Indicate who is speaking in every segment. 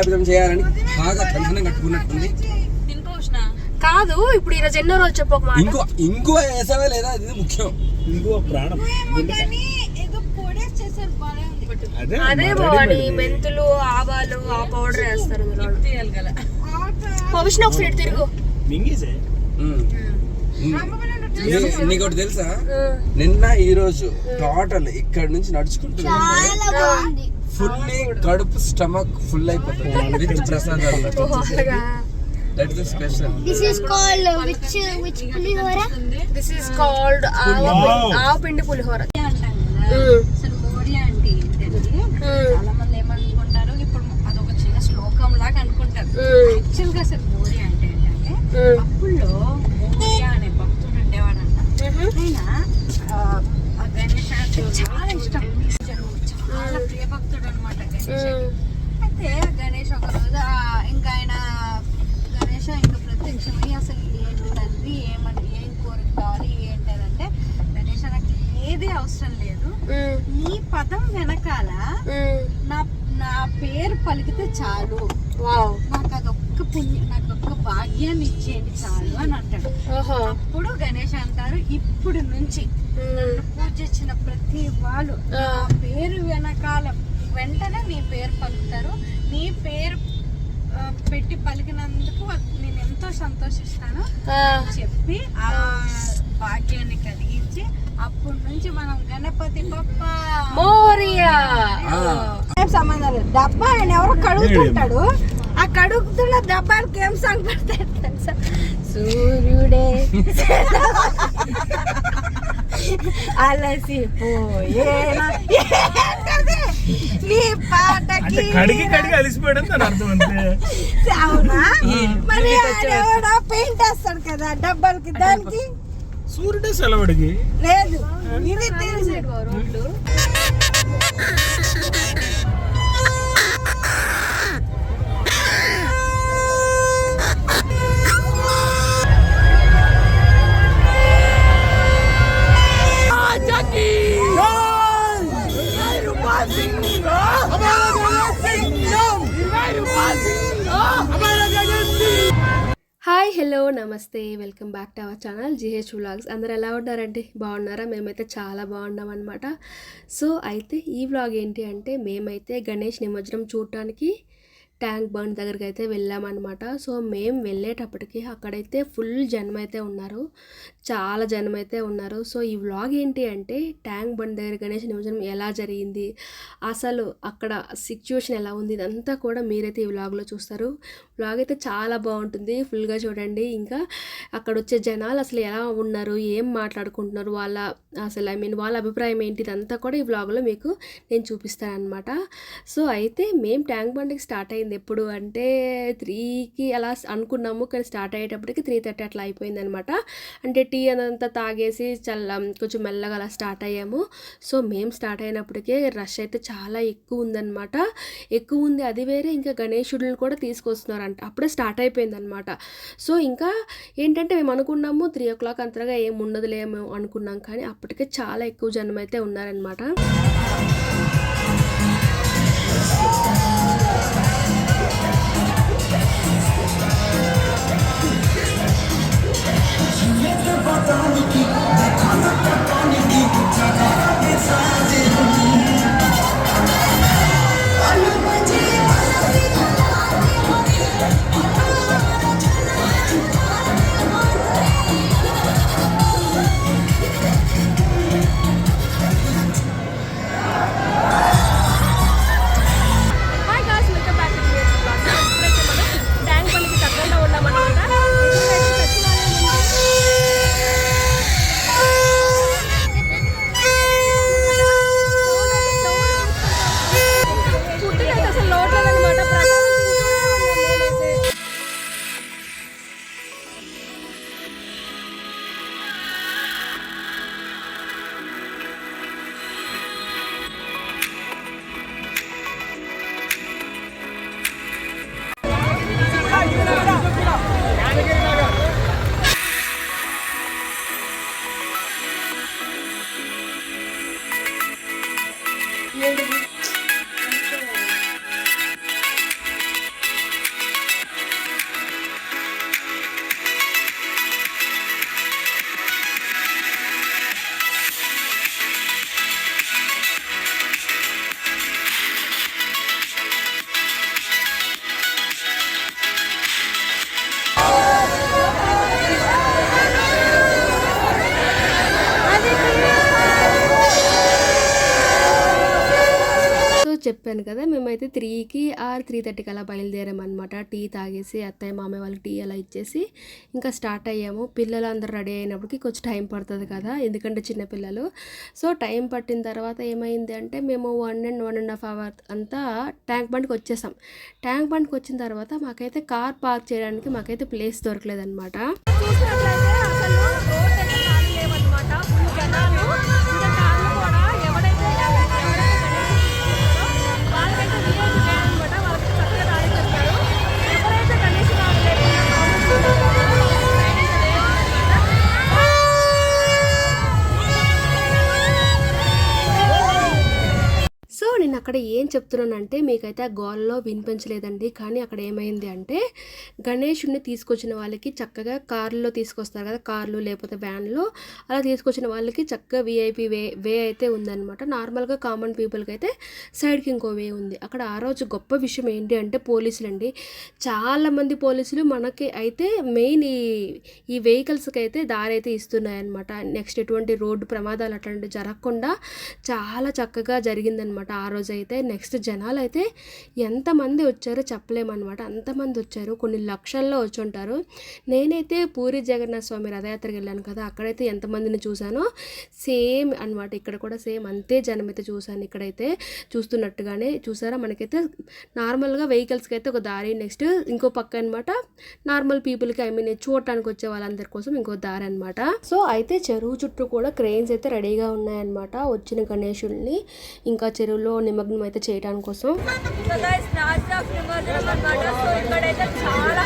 Speaker 1: భూస్థాపితం చేయాలని బాగా కంకణం కట్టుకున్నట్టుంది.
Speaker 2: కాదు ఇప్పుడు ఈరోజు ఎన్నో రోజు చెప్పు ఒక మాట.
Speaker 1: ఇంకో ఇంకో వేసావా లేదా? అది ముఖ్యం.
Speaker 3: ఇంకో ప్రాణం. అదే
Speaker 2: అదే బాడీ మెంతులు ఆవాలు ఆ పౌడర్ వేస్తారు ఇందులో. విష్ణు ఒకసారి తిరుగు.
Speaker 3: మింగేసే?
Speaker 1: ఉమ్. నీ- నీకు ఒకటి తెలుసా? నిన్న ఈ రోజు టోటల్ ఇక్కడ నుంచి నడుచుకుంటున్నా ఫుల్లీ కడుపు స్టమక్ ఫుల్ అయిపోతుంది. విత్ ప్రసాదాలు. That is special
Speaker 4: This is called uh, which uh, which pulihora?
Speaker 2: This is called avu pindi pulihora.
Speaker 5: అసలు మోడీ అంటే ఏంటంటే చాలా మంది ఏమనుకుంటారు ఇప్పుడు అదొక చిన్న శ్లోకం లాగా అనుకుంటారు. యాక్చువల్గా అసలు మోడీ అంటే ఏంటంటే అప్పుల్లో మోరియా అనే భక్తుడు ఉండేవాడంట. ఆయన చాలా ఇష్టం. చాలా ప్రియ భక్తుడు అనమాట అయితే గణేష్ ఒక రోజు ఇంకా ఆయన గణేష్ ఇంకా ప్రత్యక్షమై అసలు ఏంటి తండ్రి ఏమని ఏం కోరిక కావాలి ఏంటంటే గణేష్ నాకు ఏది అవసరం లేదు. నీ పదం వెనకాల నా నా పేరు పలికితే చాలు.
Speaker 2: వావ్.
Speaker 5: నాకు పుణ్యం నాకు ఒక్క భాగ్యాన్ని ఇచ్చేయండి చాలు అని అంటాడు. అప్పుడు గణేష్ అంటారు ఇప్పుడు నుంచి నన్ను పూజించిన ప్రతి వాళ్ళు నా పేరు వెనకాల వెంటనే నీ పేరు పలుకుతారు. నీ పేరు పెట్టి పలికినందుకు నేను ఎంతో సంతోషిస్తాను అని చెప్పి ఆ భాగ్యాన్ని కలిగించి అప్పటి నుంచి మనం గణపతి బప్ప.
Speaker 2: మోరియా.
Speaker 5: సంబంధం డబ్బా ఆయన ఎవరో కడుగుతుంటాడు. ఆ కడుగుతున్న డబ్బాలకి ఏం సాంగ్ పడతాడు తెలుసా? సూర్యుడే. అలసిపోయేనా? నీ పాటకి
Speaker 3: కడిగి కడిగి అలిసిపోయడం అర్థం అంతే
Speaker 5: అవునా? మరి ఎవడో పెయింట్ వేస్తాడు కదా డబ్బాలకి దానికి?
Speaker 3: సూర్యుడే సెలవుడికి.
Speaker 5: లేదు. ఇది తెలుసు.
Speaker 2: హాయ్ హలో నమస్తే. Welcome back to our channel GH vlogs. అందరు ఎలా ఉన్నారండి? బాగున్నారా? మేమైతే చాలా బాగున్నాం అనమాట సో అయితే ఈ వ్లాగ్ ఏంటి అంటే మేమైతే గణేష్ నిమజ్జనం చూడటానికి ట్యాంక్ బండ్ దగ్గరికి అయితే వెళ్ళామన్నమాట. సో మేము వెళ్ళేటప్పటికి అక్కడైతే ఫుల్ జనం అయితే ఉన్నారు. చాలా జనం అయితే ఉన్నారు. సో ఈ వ్లాగ్ ఏంటి అంటే ట్యాంక్ బండ్ దగ్గర గణేష్ నిమజ్జనం ఎలా జరిగింది అసలు అక్కడ సిచ్యువేషన్ ఎలా ఉంది ఇదంతా కూడా మీరైతే ఈ వ్లాగ్లో చూస్తారు. వ్లాగ్ అయితే చాలా బాగుంటుంది ఫుల్గా చూడండి. ఇంకా అక్కడ వచ్చే జనాలు అసలు ఎలా ఉన్నారు ఏం మాట్లాడుకుంటున్నారు వాళ్ళ అసలు ఐ మీన్ వాళ్ళ అభిప్రాయం ఏంటి ఇదంతా కూడా ఈ వ్లాగ్లో మీకు నేను చూపిస్తాను అనమాట సో అయితే మేము ట్యాంక్ బండ్కి స్టార్ట్ అయింది ఎప్పుడు అంటే త్రీకి అలా అనుకున్నాము. కానీ స్టార్ట్ అయ్యేటప్పటికి త్రీ థర్టీ అట్లా అయిపోయింది అనమాట అంటే టీ అదంతా తాగేసి చల్ల కొంచెం మెల్లగా అలా స్టార్ట్ అయ్యాము. సో మేము స్టార్ట్ అయినప్పటికే రష్ అయితే చాలా ఎక్కువ ఉందన్నమాట. ఎక్కువ ఉంది అది వేరే ఇంకా గణేశుడిని కూడా తీసుకొస్తున్నారంట. అప్పుడే స్టార్ట్ అయిపోయిందనమాట సో ఇంకా ఏంటంటే మేము అనుకున్నాము త్రీ ఓ క్లాక్ అంతగా ఏం ఉండదులేమో అనుకున్నాం. కానీ అప్పటికే చాలా ఎక్కువ జనం అయితే ఉన్నారనమాట మేమైతే త్రీకి ఆర్ త్రీ థర్టీకి అలా బయలుదేరామన్నమాట. టీ తాగేసి అత్తయ్య మామయ్య వాళ్ళకి టీ అలా ఇచ్చేసి ఇంకా స్టార్ట్ అయ్యాము. పిల్లలు అందరూ రెడీ అయినప్పటికి కొంచెం టైం పడుతుంది కదా ఎందుకంటే చిన్నపిల్లలు సో టైం పట్టిన తర్వాత ఏమైంది అంటే మేము one and one and half hour అంతా ట్యాంక్ బండ్కి వచ్చేసాం. ట్యాంక్ బండ్కి వచ్చిన తర్వాత మాకైతే కార్ పార్క్ చేయడానికి మాకైతే ప్లేస్ దొరకలేదన్నమాట. నేను అక్కడ ఏం చెప్తున్నానంటే మీకైతే ఆ గోల్లో వినిపించలేదండి. కానీ అక్కడ ఏమైంది అంటే గణేషుడిని తీసుకొచ్చిన వాళ్ళకి చక్కగా కారులో తీసుకొస్తారు కదా కార్లు లేకపోతే వ్యాన్లో. అలా తీసుకొచ్చిన వాళ్ళకి చక్కగా విఐపి వే వే అయితే ఉందన్నమాట. నార్మల్గా కామన్ పీపుల్కి అయితే సైడ్కి ఇంకో వే ఉంది. అక్కడ ఆ రోజు గొప్ప విషయం ఏంటి అంటే పోలీసులు అండి చాలామంది పోలీసులు మనకి అయితే మెయిన్ ఈ ఈ వెహికల్స్కి అయితే దారి అయితే ఇస్తున్నాయన్నమాట. నెక్స్ట్ ఎటువంటి రోడ్డు ప్రమాదాలు అట్లాంటివి జరగకుండా చాలా చక్కగా జరిగిందనమాట ఆ రోజు అయితే నెక్స్ట్ జనాలు అయితే ఎంతమంది వచ్చారో చెప్పలేమన్నమాట. అంతమంది వచ్చారు కొన్ని లక్షల్లో వచ్చి ఉంటారు నేనైతే పూరి జగన్నాథ స్వామి రథయాత్రకి వెళ్ళాను కదా అక్కడైతే ఎంతమందిని చూశానో సేమ్ అన్నమాట. ఇక్కడ కూడా సేమ్ అంతే జనం అయితే చూశాను ఇక్కడైతే. చూస్తున్నట్టుగానే చూసారా మనకైతే నార్మల్గా వెహికల్స్కి అయితే ఒక దారి నెక్స్ట్ ఇంకో పక్క అనమాట నార్మల్ పీపుల్కి ఐ మీన్ చూడటానికి వచ్చే వాళ్ళందరి కోసం ఇంకో దారి అనమాట సో అయితే చెరువు చుట్టూ కూడా క్రెయిన్స్ అయితే రెడీగా ఉన్నాయన్నమాట. వచ్చిన గణేషుల్ని ఇంకా చెరువులో నిమగ్నం అయితే చేయడానికి కోసం.
Speaker 6: సో గైస్ లాస్ట్ ఆఫ్ నిమజ్జనం అన్నమాట. సో ఇక్కడైతే చాలా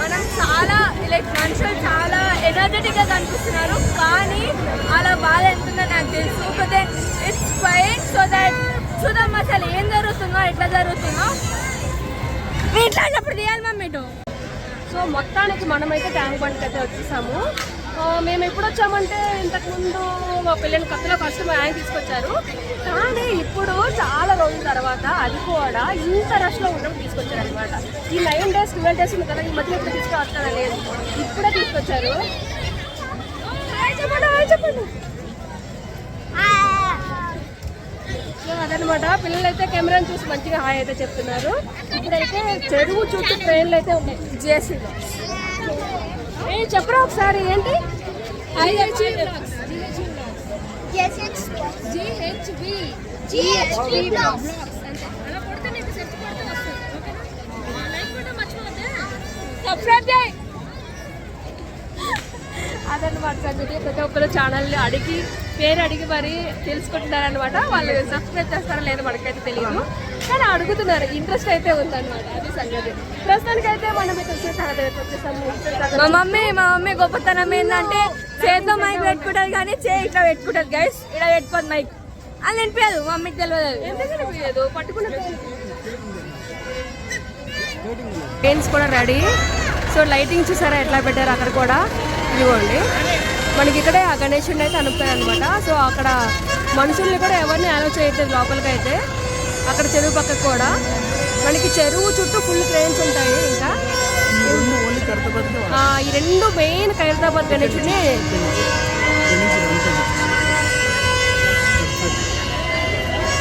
Speaker 6: మనం చాలా లైక్ మనుషులు కనిపిస్తున్నారు. కానీ అలా బాధ ఎంతుందో నాకు తెలుసు. But then it's fine so that చూద్దాం అసలు ఏం జరుగుతుందో ఎట్లా జరుగుతుందో. ఇట్లా చెప్పు తీయాలి మమ్మీ ఇటు
Speaker 2: సో మొత్తానికి మనమైతే ట్యాంక్ బండ్కి అయితే వచ్చేసాము. మేము ఎప్పుడు వచ్చామంటే ఇంతకుముందు మా పిల్లలు కొత్తలో ఫస్ట్ మా ఆయన తీసుకొచ్చారు. కానీ ఇప్పుడు చాలా రోజుల తర్వాత అది కూడా ఇంత రష్లో ఉన్నప్పుడు తీసుకొచ్చారు అనమాట ఈ నైన్ డేస్ ట్వెల్వ్ డేస్ ఉంది కదా ఈ మధ్య ఎప్పుడు తీసుకురావట్లేదు లేదు. ఇప్పుడే తీసుకొచ్చారు. చెప్పండి చెప్పండి. అదనమాట పిల్లలైతే కెమెరాని చూసి మంచిగా హాయ్ అయితే చెప్తున్నారు. ఇప్పుడైతే చెరువు చుట్టూ ట్రైన్లు అయితే ఉన్నాయి జేసీలో ఏ చెప్పరా ఒకసారి ఏంటి?
Speaker 7: Yes, it's
Speaker 6: జిహెచ్బి
Speaker 7: GHP blocks.
Speaker 6: అలా కొడితే నీకు సెర్చ్ కొడితే వస్తుంది. ఓకేనా? లైక్ కూడా మర్చిపోవద్దే. సబ్స్క్రైబ్ చేయి.
Speaker 2: అదనమాట సంగతి. ప్రతి ఒక్కరు ఛానల్ని అడిగి పేరు అడిగి మరి తెలుసుకుంటున్నారనమాట వాళ్ళు సబ్స్క్రైబ్ చేస్తారో లేదో మనకైతే తెలియదు. కానీ అడుగుతున్నారు. ఇంట్రెస్ట్ అయితే ఉందన్నమాట. అది సంగతి. అయితే మనం వచ్చేసాము
Speaker 6: మా మమ్మీ మా మమ్మీ గొప్పతనం ఏంటంటే చేతితో మైక్ పెట్టుకుంటారు కానీ చే ఇట్లా పెట్టుకుంటారు గైస్ ఇలా పెట్టుకోదు మైక్. అది వినిపించదు మమ్మీకి తెలియదు.
Speaker 2: ఎందుకు పెయిన్స్ కూడా రెడీ సో లైటింగ్ చూసారా? ఎట్లా పెట్టారు అక్కడ కూడా? ఇదిగోండి. మనకి ఇక్కడే ఆ గణేషుడిని అయితే అనుపుతారు అనమాట సో అక్కడ మనుషుల్ని కూడా ఎవరిని అలో చేయట్లేదు లోపలికి అయితే అక్కడ చెరువు పక్కకు కూడా. మనకి చెరువు చుట్టూ ఫుల్ ట్రైన్స్ ఉంటాయి ఇంకా. ఈ రెండు మెయిన్ ఖైరతాబాద్ గణేషుని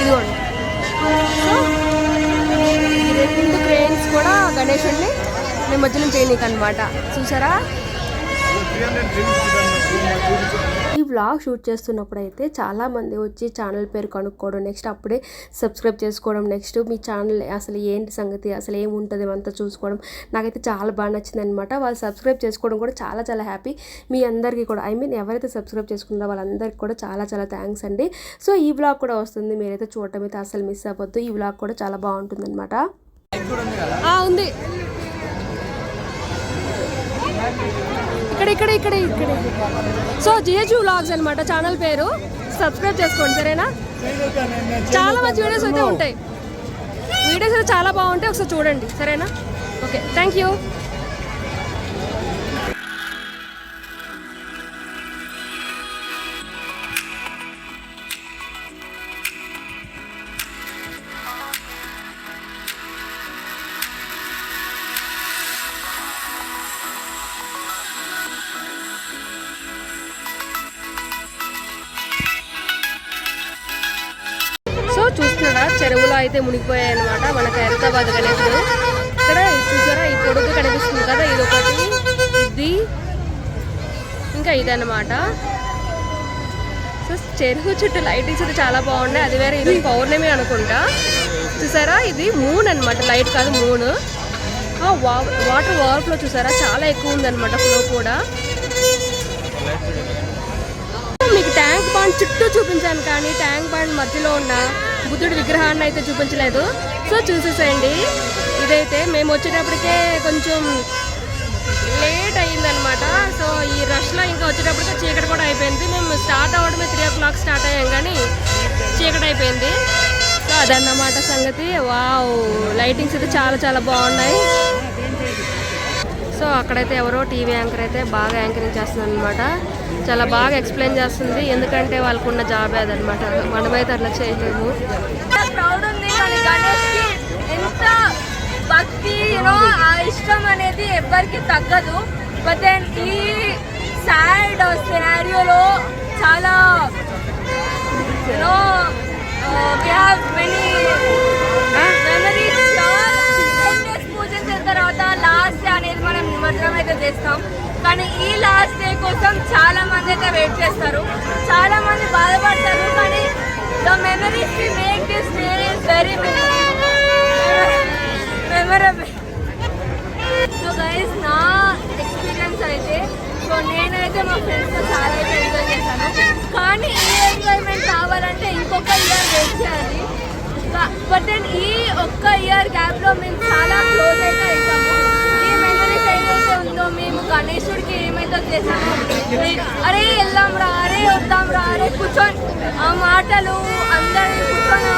Speaker 2: ఇదిగోండి. సో ఈ రెండు క్రెయిన్స్ కూడా గణేషుడిని నిమజ్జనం చేయనీకి అనమాట చూసారా? ఈ వ్లాగ్ షూట్ చేస్తున్నప్పుడు అయితే చాలామంది వచ్చి ఛానల్ పేరు కనుక్కోవడం నెక్స్ట్ అప్పుడే సబ్స్క్రైబ్ చేసుకోవడం నెక్స్ట్ మీ ఛానల్ అసలు ఏంటి సంగతి అసలు ఏముంటుంది అంతా చూసుకోవడం. నాకైతే చాలా బాగా నచ్చింది అనమాట వాళ్ళు సబ్స్క్రైబ్ చేసుకోవడం కూడా చాలా చాలా హ్యాపీ. మీ అందరికీ కూడా ఐ మీన్ ఎవరైతే సబ్స్క్రైబ్ చేసుకున్నారో వాళ్ళందరికీ కూడా చాలా చాలా థ్యాంక్స్ అండి. సో ఈ వ్లాగ్ కూడా వస్తుంది. మీరైతే చూడటం అయితే అసలు మిస్ అవ్వద్దు. ఈ వ్లాగ్ కూడా చాలా బాగుంటుంది అనమాట ఉంది. ఇక్కడ ఇక్కడ ఇక్కడ ఇక్కడ. సో జిహెచ్ వ్లాగ్స్ అనమాట ఛానల్ పేరు. సబ్స్క్రైబ్ చేసుకోండి సరేనా? చాలా మంచి వీడియోస్ అయితే ఉంటాయి. వీడియోస్ అయితే చాలా బాగుంటాయి ఒకసారి చూడండి సరేనా?
Speaker 7: Okay thank you. మునిగిపోయాయి అనమాట మన ఖైరతాబాద్ గణేశుడు ఇక్కడ ఇది చూసారా? ఈ పొడుగు కనిపిస్తుంది కదా ఇది ఒకటి ఇది ఇంకా ఇదన్నమాట. సో చెరువు చుట్టూ లైటింగ్స్ అయితే చాలా బాగున్నాయి అది వేరే ఇది పౌర్ణమి అనుకుంటా. చూసారా? ఇది మూన్ అన్నమాట. లైట్ కాదు మూన్ వాటర్ ఓవర్ఫ్లో చూసారా? చాలా ఎక్కువ ఉందన్నమాట ఫ్లో కూడా. మీకు ట్యాంక్ బాండ్ చుట్టూ చూపించాను కానీ ట్యాంక్ బాండ్ మధ్యలో ఉన్న బుద్ధుడి విగ్రహాన్ని అయితే చూపించలేదు. సో చూసేసేయండి. ఇదైతే మేము వచ్చేటప్పటికే కొంచెం లేట్ అయ్యిందనమాట. సో ఈ రష్లో ఇంకా వచ్చేటప్పటికే చీకటి కూడా అయిపోయింది. మేము స్టార్ట్ అవ్వడమే త్రీ ఓ క్లాక్ స్టార్ట్ అయ్యాం కానీ చీకటి అయిపోయింది. సో అదన్నమాట సంగతి. వావ్! లైటింగ్స్ అయితే చాలా చాలా బాగున్నాయి. సో అక్కడైతే ఎవరో టీవీ యాంకర్ అయితే బాగా యాంకరింగ్ చేస్తుంది అనమాట చాలా బాగా ఎక్స్ప్లెయిన్ చేస్తుంది. ఎందుకంటే వాళ్ళకున్న జాబ్ అదనమాట. మనమైతే అట్లా చేయలేము
Speaker 6: ప్రౌడ్ ఉంది కానీ ఎంత భక్తి ఆ ఇష్టం అనేది ఎవ్వరికి తగ్గదు. బట్ దెన్ ఈ సాడ్ సినారియోలో చాలా you know we have many memories పూజ తర్వాత లాస్ట్ డే అనేది మనం నిమజ్జనం అయితే చేస్తాం. కానీ ఈ లాస్ట్ డే కోసం చాలా మంది అయితే వెయిట్ చేస్తారు. చాలా మంది బాధపడతారు కానీ the memories we make this day is very memorable so guys నా ఎక్స్పీరియన్స్ అయితే సో నేనైతే మా ఫ్రెండ్స్తో చాలా అయితే ఎంజాయ్ చేశాను. కానీ ఈ ఎంజాయ్మెంట్ కావాలంటే ఇంకొక ఇయర్ వెయిట్ చేయాలి. బట్ దెన్ ఈ ఒక్క ఇయర్ గ్యాప్లో మేము చాలా క్లోజ్ అయితే అవుతాము ఏదైతే మేము గణేశుడికి ఏమైతే చేసామో అరే వెళ్దాం రా అరే వద్దాం రా అరే కూర్చొని. ఆ మాటలు అందరి కూర్చొని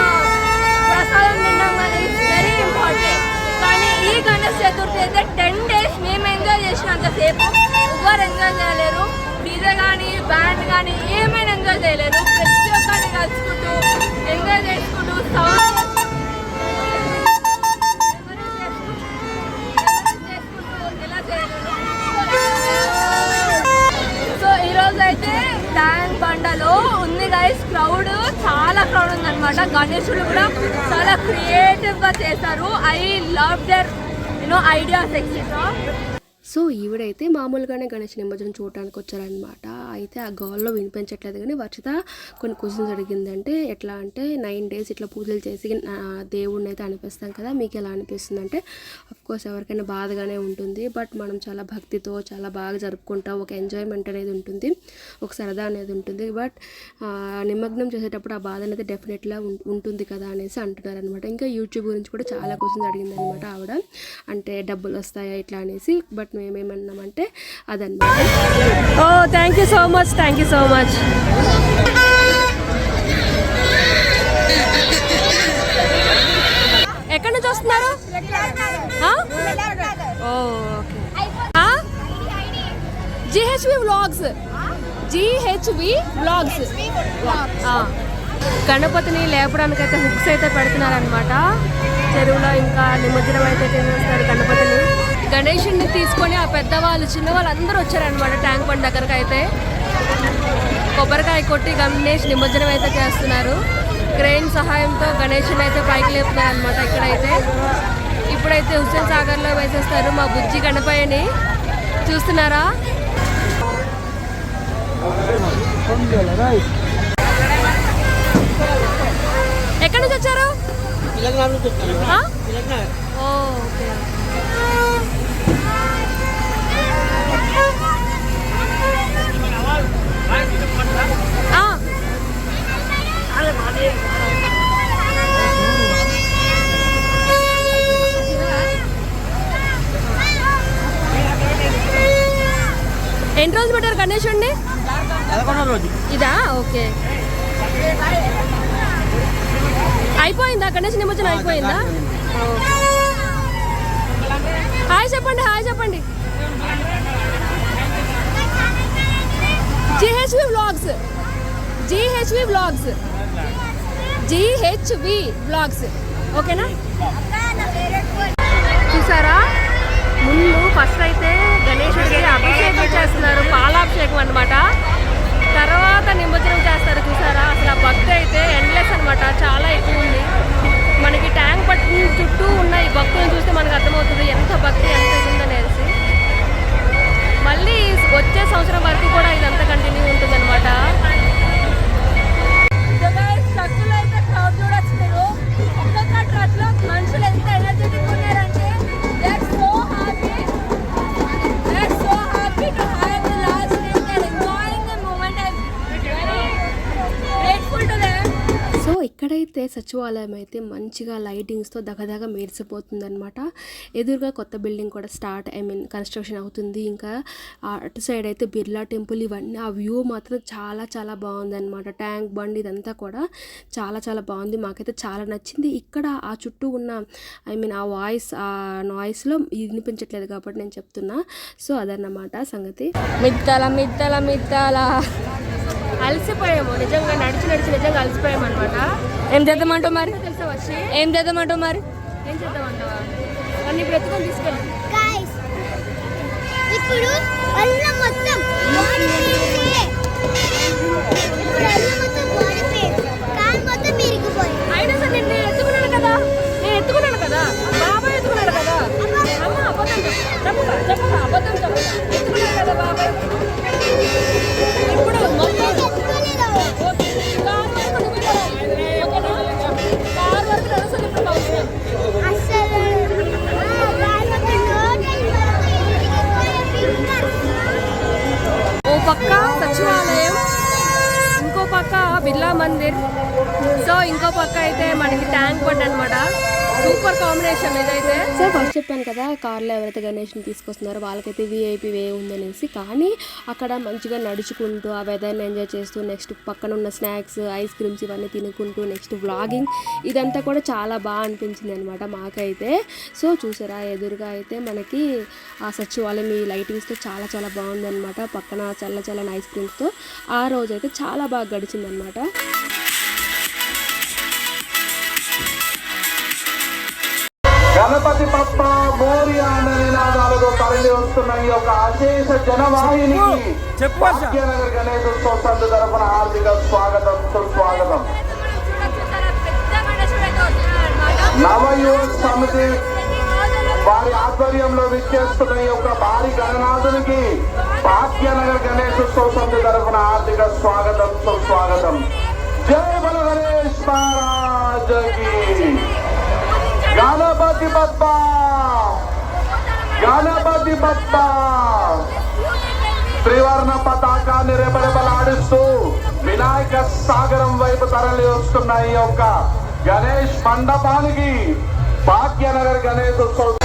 Speaker 6: ప్రసాదం తిన్నాం కానీ వెరీ ఇంపార్టెంట్ కానీ ఈ గణేష్ చతుర్థి అయితే టెన్ డేస్ మేము ఎంజాయ్ చేసినంతసేపు ఎవరు ఎంజాయ్ చేయలేరు. డీజే కానీ బ్యాండ్ కానీ ఏమైనా ఎంజాయ్ చేయలేరు. ప్రతి ఒక్కరిని కలుసుకుంటూ ఎంజాయ్ చేసుకుంటూ సౌండ్ చూసినట్లయితే అయితే ట్యాంక్ బండలో ఉంది గైస్ క్రౌడ్ చాలా క్రౌడ్ ఉందన్నమాట. గణేశుడు కూడా చాలా క్రియేటివ్గా చేశారు. I love their you know ideas
Speaker 7: etcetera so ఈవిడైతే మామూలుగానే గణేష్ నిమజ్జనం చూడటానికి వచ్చారనమాట అయితే ఆ గాల్లో వినిపించట్లేదు కానీ వర్షిత కొన్ని క్వశ్చన్స్ అడిగిందంటే ఎట్లా అంటే నైన్ డేస్ ఇట్లా పూజలు చేసి దేవుడిని అయితే అనిపిస్తాం కదా మీకు ఎలా అనిపిస్తుంది అంటే కోర్స్ ఎవరికైనా బాధగానే ఉంటుంది బట్ మనం చాలా భక్తితో చాలా బాగా జరుపుకుంటాం ఒక ఎంజాయ్మెంట్ అనేది ఉంటుంది ఒక సరదా అనేది ఉంటుంది బట్ నిమగ్నం చేసేటప్పుడు ఆ బాధ అనేది డెఫినెట్గా ఉంటుంది కదా అనేసి అంటున్నారు అనమాట ఇంకా యూట్యూబ్ గురించి కూడా చాలా క్వశ్చన్స్ అడిగిందనమాట ఆవిడ. అంటే డబ్బులు వస్తాయా ఇట్లా అనేసి బట్ మేమేమన్నామంటే అదనమాట ఓ thank you so much thank you so much ఎక్కడి నుంచి వస్తున్నారు? జిహెచ్వి వ్లాగ్స్ జిహెచ్వి వ్లాగ్స్ గణపతిని లేపడానికి అయితే హుక్స్ అయితే పెడుతున్నారనమాట చెరువులో ఇంకా నిమజ్జనం అయితే చేసేస్తారు గణపతిని. గణేషుడిని తీసుకొని ఆ పెద్దవాళ్ళు చిన్నవాళ్ళు అందరూ వచ్చారనమాట ట్యాంక్ బండ్ దగ్గరకు అయితే కొబ్బరికాయ కొట్టి గణేష్ నిమజ్జనం అయితే చేస్తున్నారు. క్రెయిన్ సహాయంతో గణేషుని అయితే పైకి లేపుతారు అనమాట ఇక్కడైతే. ఇప్పుడైతే హుస్సేన్ సాగర్లో వేసేస్తారు మా బుజ్జి గణపయ్యని. చూస్తున్నారా? ఎక్కడి నుంచి వచ్చారు? ఓకే ఆ. ఎన్ని రోజులు పెట్టారు గణేష్ అండి? ఇదా? ఓకే. అయిపోయిందా? గణేష్ నిమజ్జనం అయిపోయిందా. హాయ్ చెప్పండి హాయ్ చెప్పండి. GHV blogs GHV blogs GHV blogs ఓకేనా చూసారా? ముందు ఫస్ట్ అయితే గణేశుడికి అభిషేకం చేస్తున్నారు పాలాభిషేకం అనమాట తర్వాత నిమజ్జనం చేస్తారు చూసారా? అసలు ఆ భక్తి అయితే ఎండ్లెస్ అనమాట చాలా ఎక్కువ ఉంది.
Speaker 2: మనకి ట్యాంక్ పట్టు చుట్టూ ఉన్న ఈ భక్తులను చూస్తే మనకు అర్థమవుతుంది సచివాలయం అయితే మంచిగా లైటింగ్స్తో దగదగ మెరిసిపోతుందనమాట ఎదురుగా కొత్త బిల్డింగ్ కూడా స్టార్ట్ ఐ మీన్ కన్స్ట్రక్షన్ అవుతుంది. ఇంకా అటు సైడ్ అయితే బిర్లా టెంపుల్ ఇవన్నీ ఆ వ్యూ మాత్రం చాలా చాలా బాగుందనమాట ట్యాంక్ బండ్ ఇదంతా కూడా చాలా చాలా బాగుంది. మాకైతే చాలా నచ్చింది. ఇక్కడ ఆ చుట్టూ ఉన్న ఐ మీన్ ఆ వాయిస్ ఆ నాయిస్లో వినిపించట్లేదు కాబట్టి నేను చెప్తున్నా. సో అదన్నమాట సంగతి.
Speaker 6: మిత్తల మిత్తల మిత్తల.
Speaker 2: అలసిపోయాము. నిజంగా నడిచి నడిచి నిజంగా అలసిపోయాము అనమాట
Speaker 6: ఏం చేద్దామంటావు మరి?
Speaker 2: తెలుసా వచ్చి
Speaker 6: ఏం చేద్దామంటావు మరి?
Speaker 2: ఏం చేద్దామంటావా? అన్ని బ్రతుకొని తీసుకెళ్ళి.
Speaker 4: ఇప్పుడు అల్లం మొత్తం బాడీ పెయిన్స్ ఇప్పుడు అల్లం మొత్తం బాడీ పెయిన్స్ కాలు మొత్తం మిరిగిపోయింది
Speaker 2: అయినా సరే నేను నేను ఎత్తుకున్నాను కదా. నేను ఎత్తుకున్నాను కదా. ఎవరైతే గణేష్ని తీసుకొస్తున్నారో వాళ్ళకైతే వీఐపీ వే ఉందనేసి. కానీ అక్కడ మంచిగా నడుచుకుంటూ ఆ వెదర్ని ఎంజాయ్ చేస్తూ నెక్స్ట్ పక్కన ఉన్న స్నాక్స్ ఐస్ క్రీమ్స్ ఇవన్నీ తినుకుంటూ నెక్స్ట్ వ్లాగింగ్ ఇదంతా కూడా చాలా బాగా అనిపించింది అనమాట మాకైతే. సో చూసారా ఎదురుగా అయితే మనకి ఆ సచివాలయం ఈ లైటింగ్స్తో చాలా చాలా బాగుందనమాట పక్కన చల్ల చల్లని ఐస్ క్రీమ్స్తో ఆ రోజు అయితే చాలా బాగా గడిచిందనమాట
Speaker 8: గణపతి పప్ప మోరియా అన్న నినాదాలతో తరలి వస్తున్న ఈ యొక్క అశేష జనవాహినికి
Speaker 3: చెప్పు వర్ష.
Speaker 8: భాగ్యనగర్ గణేశోత్సవ సంఘ తరపున హార్దిక స్వాగతం సుస్వాగతం
Speaker 6: పెద్ద గణేశుడు అయితే వస్తున్నాడు అనమాట
Speaker 8: నవయువక సమితి వారి ఆధ్వర్యంలో విచ్చేస్తున్న ఈ యొక్క భారీ గణనాథునికి భాగ్యనగర్ గణేశోత్సవ సంఘ తరపున హార్దిక స్వాగతం సుస్వాగతం జై బల గణేష్ మహారాజకి గణపతి బప్ప గణపతి బప్ప త్రివర్ణ పతాకాన్ని రెపరెపలాడిస్తూ వినాయక సాగరం వైపు తరలి వస్తున్న ఈ యొక్క గణేష్ మండపానికి భాగ్యనగర్ గణేష్ ఉత్సవం.